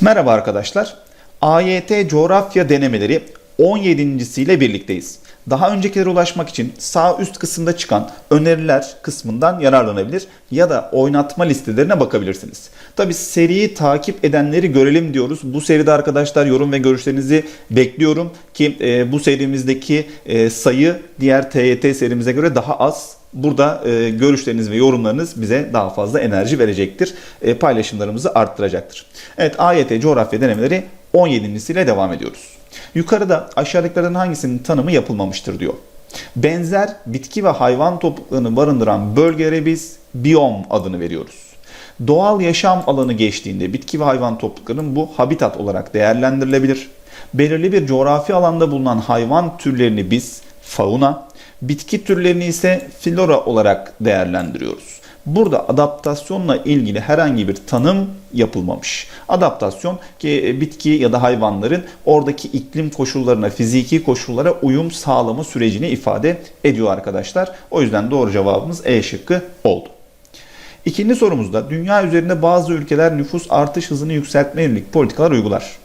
Merhaba arkadaşlar. AYT coğrafya denemeleri 17.siyle birlikteyiz. Daha öncekilere ulaşmak için sağ üst kısımda çıkan öneriler kısmından yararlanabilir ya da oynatma listelerine bakabilirsiniz. Tabi seriyi takip edenleri görelim diyoruz. Bu seride arkadaşlar yorum ve görüşlerinizi bekliyorum ki e, bu serimizdeki e, sayı diğer TYT serimize göre daha az. Burada e, görüşleriniz ve yorumlarınız bize daha fazla enerji verecektir. E, paylaşımlarımızı arttıracaktır. Evet AYT coğrafya denemeleri 17.siyle devam ediyoruz. Yukarıda aşağıdakilerden hangisinin tanımı yapılmamıştır diyor. Benzer bitki ve hayvan topluluklarını barındıran bölgelere biz biyom adını veriyoruz. Doğal yaşam alanı geçtiğinde bitki ve hayvan topluluklarının bu habitat olarak değerlendirilebilir. Belirli bir coğrafi alanda bulunan hayvan türlerini biz fauna, bitki türlerini ise flora olarak değerlendiriyoruz. Burada adaptasyonla ilgili herhangi bir tanım yapılmamış. Adaptasyon ki bitki ya da hayvanların oradaki iklim koşullarına, fiziki koşullara uyum sağlama sürecini ifade ediyor arkadaşlar. O yüzden doğru cevabımız E şıkkı oldu. İkinci sorumuzda dünya üzerinde bazı ülkeler nüfus artış hızını yükseltme yönelik politikalar uygular.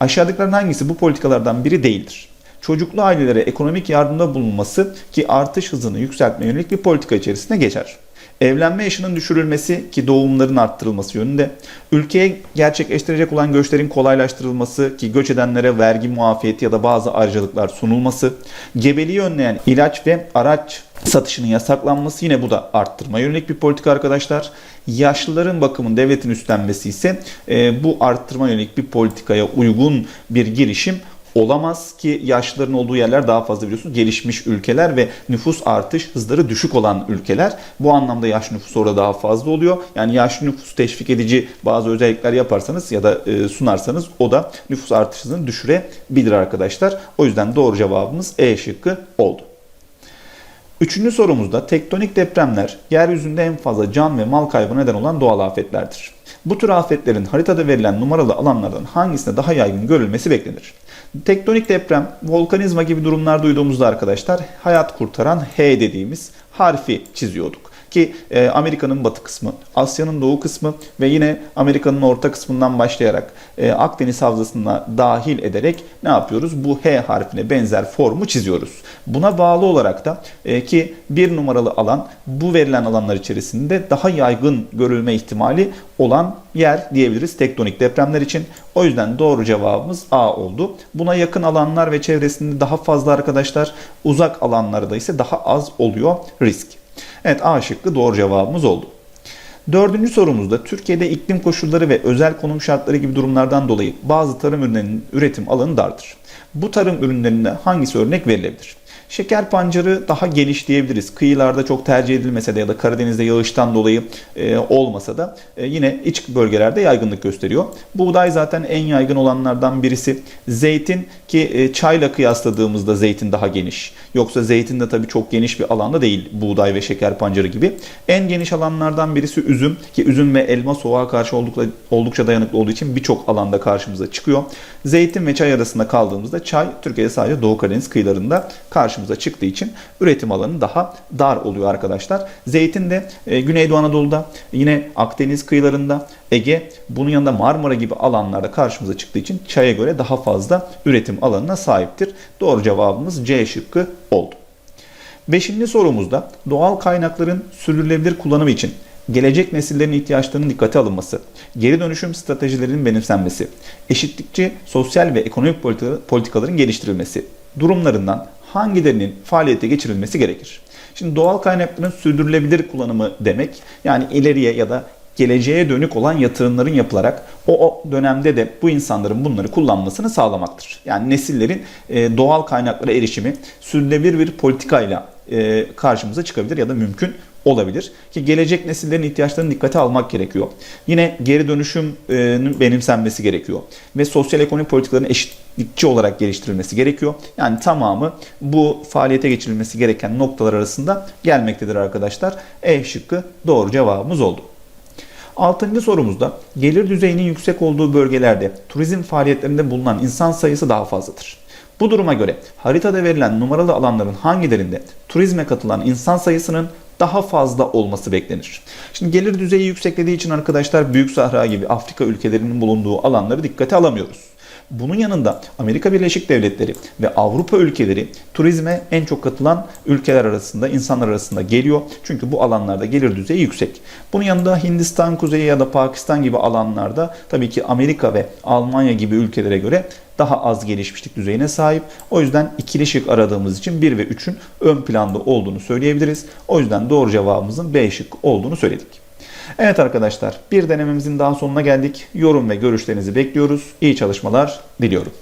Aşağıdakilerin hangisi bu politikalardan biri değildir? Çocuklu ailelere ekonomik yardımda bulunması ki artış hızını yükseltme yönelik bir politika içerisine geçer. Evlenme yaşının düşürülmesi ki doğumların arttırılması yönünde, ülkeye gerçekleştirecek olan göçlerin kolaylaştırılması ki göç edenlere vergi muafiyeti ya da bazı ayrıcalıklar sunulması, gebeliği önleyen ilaç ve araç satışının yasaklanması yine bu da arttırma yönelik bir politika arkadaşlar. Yaşlıların bakımın devletin üstlenmesi ise e, bu arttırma yönelik bir politikaya uygun bir girişim olamaz ki yaşlıların olduğu yerler daha fazla biliyorsunuz gelişmiş ülkeler ve nüfus artış hızları düşük olan ülkeler. Bu anlamda yaş nüfus orada daha fazla oluyor. Yani yaşlı nüfus teşvik edici bazı özellikler yaparsanız ya da e, sunarsanız o da nüfus artış hızını düşürebilir arkadaşlar. O yüzden doğru cevabımız E şıkkı oldu. Üçüncü sorumuzda tektonik depremler yeryüzünde en fazla can ve mal kaybı neden olan doğal afetlerdir. Bu tür afetlerin haritada verilen numaralı alanlardan hangisinde daha yaygın görülmesi beklenir? Tektonik deprem, volkanizma gibi durumlar duyduğumuzda arkadaşlar hayat kurtaran H dediğimiz harfi çiziyorduk. Ki e, Amerika'nın batı kısmı, Asya'nın doğu kısmı ve yine Amerika'nın orta kısmından başlayarak e, Akdeniz havzasına dahil ederek ne yapıyoruz? Bu H harfine benzer formu çiziyoruz. Buna bağlı olarak da e, ki bir numaralı alan bu verilen alanlar içerisinde daha yaygın görülme ihtimali olan yer diyebiliriz tektonik depremler için. O yüzden doğru cevabımız A oldu. Buna yakın alanlar ve çevresinde daha fazla arkadaşlar, uzak alanlarda ise daha az oluyor risk. Evet A şıkkı doğru cevabımız oldu. Dördüncü sorumuzda Türkiye'de iklim koşulları ve özel konum şartları gibi durumlardan dolayı bazı tarım ürünlerinin üretim alanı dardır. Bu tarım ürünlerinde hangisi örnek verilebilir? Şeker pancarı daha geniş diyebiliriz. Kıyılarda çok tercih edilmese de ya da Karadeniz'de yağıştan dolayı e, olmasa da e, yine iç bölgelerde yaygınlık gösteriyor. Buğday zaten en yaygın olanlardan birisi. Zeytin ki e, çayla kıyasladığımızda zeytin daha geniş. Yoksa zeytin de tabii çok geniş bir alanda değil buğday ve şeker pancarı gibi. En geniş alanlardan birisi üzüm ki üzüm ve elma soğuğa karşı oldukça, oldukça dayanıklı olduğu için birçok alanda karşımıza çıkıyor. Zeytin ve çay arasında kaldığımızda çay Türkiye'de sadece Doğu Karadeniz kıyılarında karşımıza çıktığı için üretim alanı daha dar oluyor arkadaşlar. Zeytin de e, Güneydoğu Anadolu'da yine Akdeniz kıyılarında Ege bunun yanında Marmara gibi alanlarda karşımıza çıktığı için çaya göre daha fazla üretim alanına sahiptir. Doğru cevabımız C şıkkı oldu. Beşinci sorumuzda doğal kaynakların sürdürülebilir kullanımı için gelecek nesillerin ihtiyaçlarının dikkate alınması, geri dönüşüm stratejilerinin benimsenmesi, eşitlikçi sosyal ve ekonomik politikaların geliştirilmesi durumlarından hangilerinin faaliyete geçirilmesi gerekir? Şimdi doğal kaynakların sürdürülebilir kullanımı demek yani ileriye ya da geleceğe dönük olan yatırımların yapılarak o, o dönemde de bu insanların bunları kullanmasını sağlamaktır. Yani nesillerin e, doğal kaynaklara erişimi sürdürülebilir bir politikayla e, karşımıza çıkabilir ya da mümkün olabilir. Ki gelecek nesillerin ihtiyaçlarını dikkate almak gerekiyor. Yine geri dönüşümün benimsenmesi gerekiyor. Ve sosyal ekonomik politikaların eşitlikçi olarak geliştirilmesi gerekiyor. Yani tamamı bu faaliyete geçirilmesi gereken noktalar arasında gelmektedir arkadaşlar. E şıkkı doğru cevabımız oldu. Altıncı sorumuzda gelir düzeyinin yüksek olduğu bölgelerde turizm faaliyetlerinde bulunan insan sayısı daha fazladır. Bu duruma göre haritada verilen numaralı alanların hangilerinde turizme katılan insan sayısının daha fazla olması beklenir. Şimdi gelir düzeyi yükseklediği için arkadaşlar Büyük Sahra gibi Afrika ülkelerinin bulunduğu alanları dikkate alamıyoruz. Bunun yanında Amerika Birleşik Devletleri ve Avrupa ülkeleri turizme en çok katılan ülkeler arasında, insanlar arasında geliyor. Çünkü bu alanlarda gelir düzeyi yüksek. Bunun yanında Hindistan kuzeyi ya da Pakistan gibi alanlarda tabii ki Amerika ve Almanya gibi ülkelere göre daha az gelişmişlik düzeyine sahip. O yüzden ikili şık aradığımız için 1 ve 3'ün ön planda olduğunu söyleyebiliriz. O yüzden doğru cevabımızın B şık olduğunu söyledik. Evet arkadaşlar bir denememizin daha sonuna geldik. Yorum ve görüşlerinizi bekliyoruz. İyi çalışmalar diliyorum.